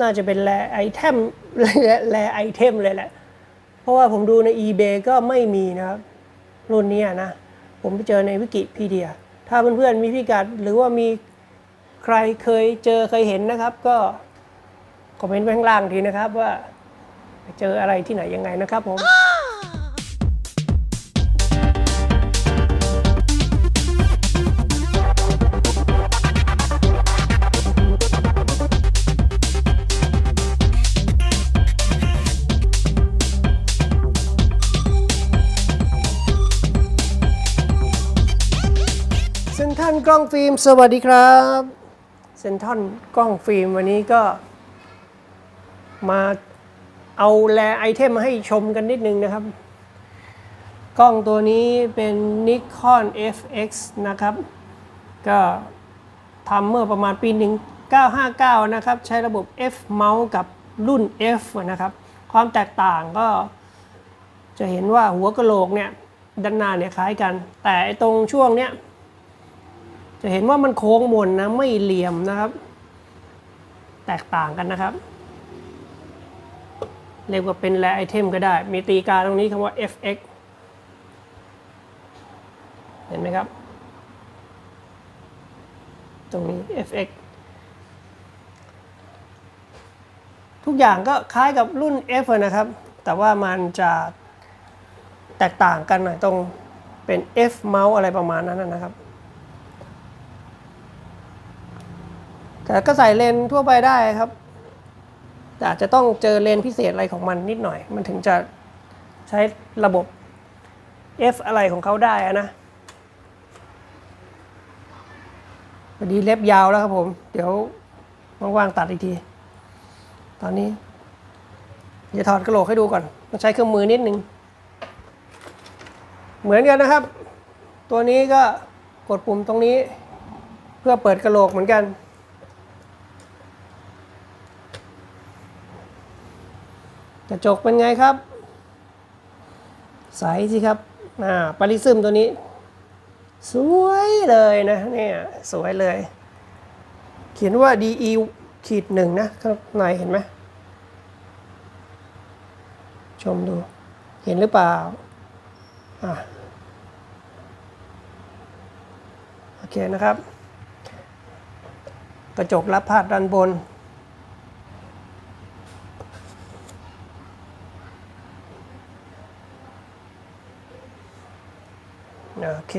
น่าจะเป็นแรไอเทมแรไอเทมเลยแหละ เพราะว่าผมดูใน eBay ก็ไม่มีนะครับ รุ่นนี้นะ ผมไปเจอในวิกิพีเดีย ถ้าเพื่อนๆมีพิกัดหรือว่ามีใครเคยเจอเคยเห็นนะครับ ก็คอมเมนต์ไว้ข้างล่างทีนะครับว่าเจออะไรที่ไหนยังไงนะครับผม กล้องฟิล์ม สวัสดีครับเซนทรันกล้องฟิล์มวันนี้ก็ มาเอาแลไอเทมมาให้ชมกันนิดนึงนะครับ กล้องตัวนี้เป็น Nikon FX นะครับ ก็ทำเมื่อประมาณปี 1959 นะครับ ใช้ระบบ F mount กับรุ่น F นะครับ ความแตกต่างก็จะเห็นว่าหัวกะโหลกเนี่ยด้านหน้าเนี่ยคล้ายกัน แต่ตรงช่วงเนี้ย จะเห็นว่ามันโค้งมนนะไม่เหลี่ยมนะครับ แตกต่างกันนะครับเรียกว่าเป็นแรไอเทมก็ได้ มีตีกาตรงนี้คำว่า fx เห็นไหมครับ ตรงนี้ fx ทุกอย่างก็คล้ายกับรุ่น f นะครับ แต่ว่ามันจะแตกต่างกันหน่อยตรงเป็น f mount อะไรประมาณนั้นนะครับ แต่ก็ใส่เลนทั่วไปได้ครับ แต่อาจจะต้องเจอเลนพิเศษอะไรของมันนิดหน่อย มันถึงจะใช้ระบบ F อะไรของเขาได้นะพอดีเล็บยาวแล้วครับผม เดี๋ยวว่างๆตัดอีกที ตอนนี้จะถอดกระโหลกให้ดูก่อนต้องใช้เครื่องมือนิดนึง เหมือนกันนะครับ ตัวนี้ก็กดปุ่มตรงนี้ เพื่อเปิดกระโหลกเหมือนกัน ระจกเป็นไงครับ ใสสิครับอ่าปริซึมตัวนี้ สวยเลยนะเนี่ยสวยเลย เขียนว่า DE ขีดหนึ่งนะข้างในเห็นไหมชมดู เห็นหรือเปล่าอ่าโอเคนะครับ กระจกรับพาดด้านบน โอเค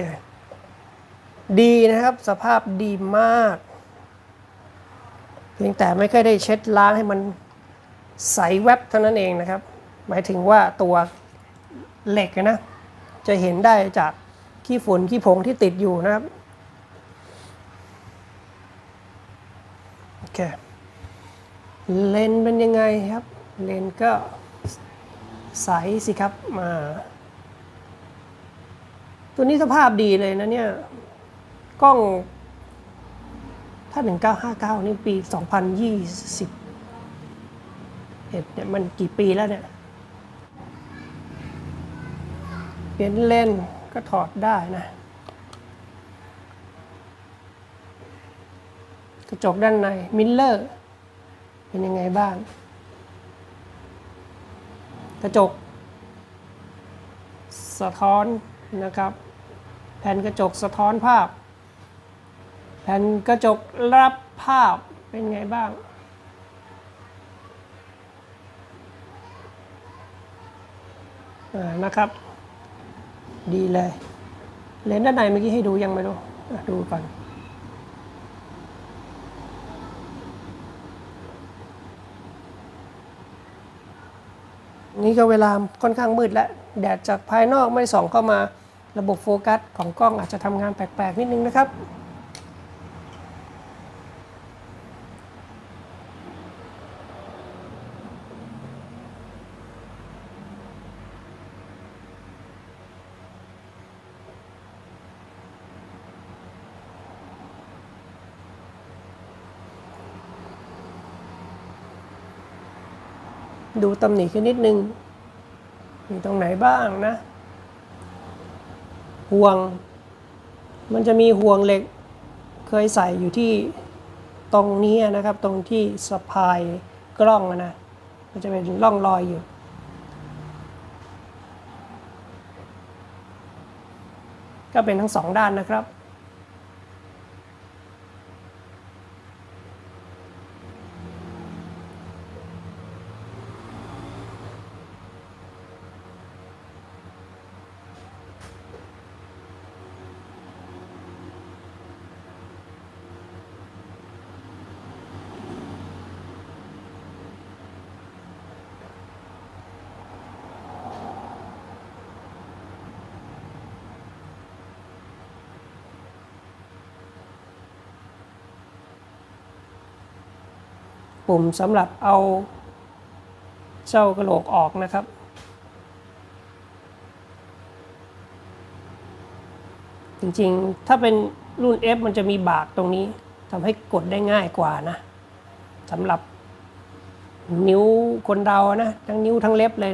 ดีนะครับสภาพดีมาก เพียงแต่ไม่ค่อยได้เช็ดล้างให้มันใสแวบเท่านั้นเองนะครับ หมายถึงว่าตัวเหล็กนะ จะเห็นได้จากขี้ฝุ่นขี้ผงที่ติดอยู่นะครับโอเคเลนเป็นยังไงครับ เลนก็ใสสิครับมา ตัวนี้สภาพดีเลยนะเนี่ย กล้อง ถ้า 1959 นี่ปี 2020เอ็ดเนี่ยมันกี่ปีแล้วเนี่ย เปลี่ยนเลนก็ถอดได้นะ กระจกด้านใน มิลเลอร์ เป็นยังไงบ้าง กระจก สะท้อนนะครับ แผ่นกระจกสะท้อนภาพ แผ่นกระจกรับภาพเป็นไงบ้างอ่านะครับ ดีเลย เลนส์ด้านในเมื่อกี้ให้ดูยังไม่รู้ดูก่อนนี่ก็เวลาค่อนข้างมืดแล้ว แดดจากภายนอกไม่ส่องเข้ามา ระบบโฟกัสของกล้องอาจจะทำงานแปลกๆนิดนึงนะครับ ดูตำหนิขึ้นนิดนึง มีตรงไหนบ้างนะ ห่วง มันจะมีห่วงเหล็กเคยใส่อยู่ที่ตรงนี้นะครับ ตรงที่สะพายกล้องนะมันจะเป็นร่องรอยอยู่ ก็เป็นทั้งสองด้านนะครับ ปุ่มสำหรับเอาเจ้ากระโหลกออกนะครับ จริงๆ ถ้าเป็นรุ่น F มันจะมีบากตรงนี้ทำให้กดได้ง่ายกว่านะสำหรับนิ้วคนเรานะ ทั้งนิ้วทั้งเล็บเลย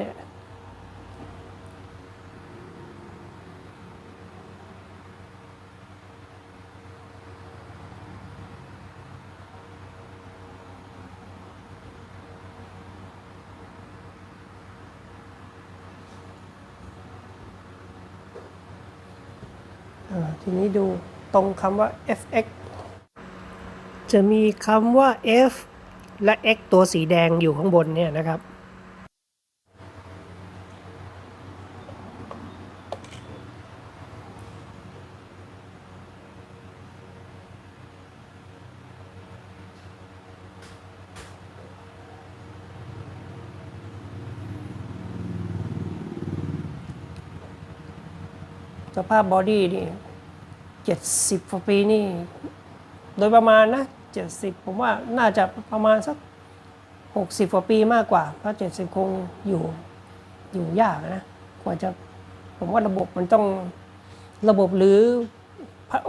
ทีนี้ดูตรงคำว่า fx จะมีคำว่า f และ x ตัวสีแดงอยู่ข้างบนเนี่ยนะครับ สภาพบอดี้นี่ จ็ดสิบกว่าปีนี่ โดยประมาณนะเจ็ดสิบผมว่าน่าจะประมาณสักหกสิบกว่าปีมากกว่า เพราะเจ็ดสิบคงอยู่อยู่ยากนะกว่าจะผมว่าระบบมันต้องระบบหรือ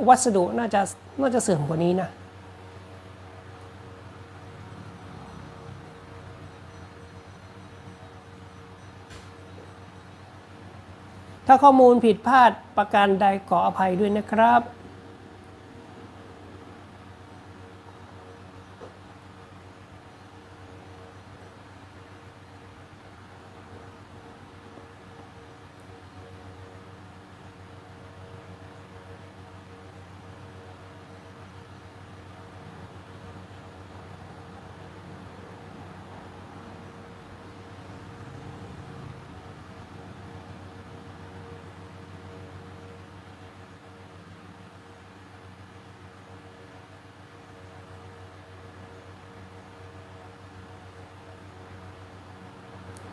วัสดุน่าจะน่าจะเสื่อมกว่านี้นะ ถ้าข้อมูลผิดพลาดประการใดขออภัยด้วยนะครับ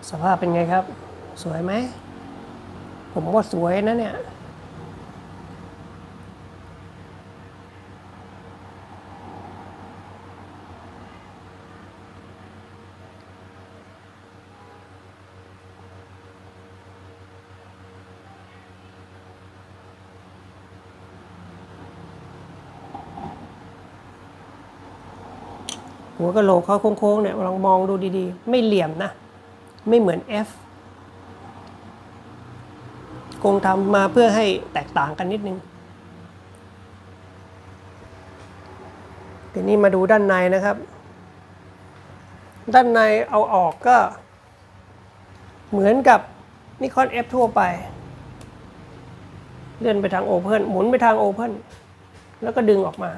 สภาพเป็นไงครับ สวยไหม ผมว่าสวยนะเนี่ย หัวกะโหลกเขาโค้งๆเนี่ยลองมองดูดีๆ ไม่เหลี่ยมนะ ไม่เหมือน F คงทำมาเพื่อให้แตกต่างกันนิดนึง ทีนี้มาดูด้านในนะครับ ด้านในเอาออกก็ เหมือนกับนิคอน F ทั่วไป เลื่อนไปทาง Open หมุนไปทาง Open แล้วก็ดึงออกมา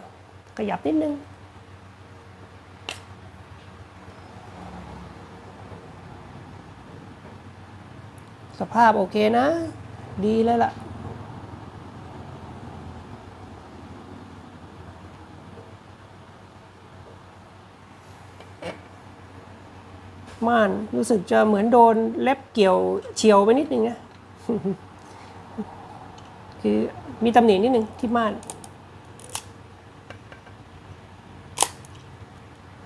ขยับนิดนึง สภาพโอเคนะ ดีเลยล่ะ ม่านรู้สึกจะเหมือนโดนเล็บเกี่ยวเฉียวไปนิดนึงนะ คือมีตำหนินิดนึงที่ม่าน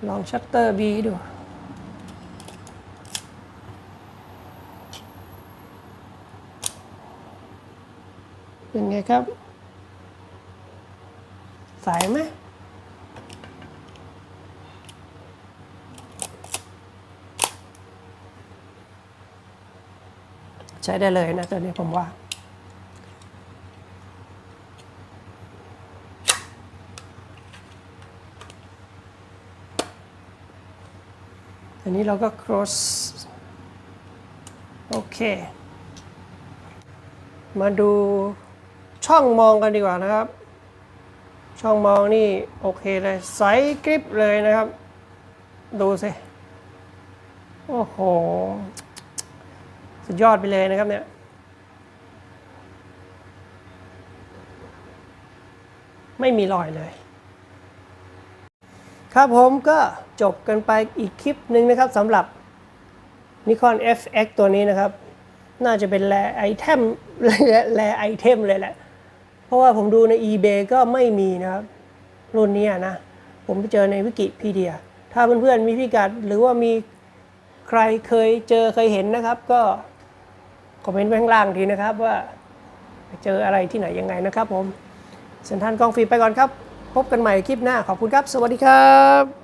ลองชัตเตอร์บีดู เป็นไงครับ สายไหมใช้ได้เลยนะตัวนี้ผมว่า อันนี้เราก็ cross โอเค มาดู ช่องมองกันดีกว่านะครับ ช่องมองนี่โอเคเลยใสกริบเลยนะครับ ดูสิ โอ้โห สุดยอดไปเลยนะครับเนี่ยไม่มีรอยเลย ครับผมก็จบกันไปอีกคลิปหนึ่งนะครับสำหรับ Nikon FX ตัวนี้นะครับ น่าจะเป็นแลไอเทมแลไอเทมเลยแหละ ราะว่าผมดูใน eBay ก็ไม่มีนะครับ รุ่นนี้นะ ผมไปเจอในวิกิพีเดีย ถ้าเพื่อนๆมีพิกัด หรือว่ามีใครเคยเจอเคยเห็นนะครับ ก็คอมเมนต์ไว้ข้างล่างทีนะครับว่าเจออะไรที่ไหนยังไงนะครับผมเซนทันกองฟีมไปก่อนครับ พบกันใหม่คลิปหน้าขอบคุณครับ สวัสดีครับ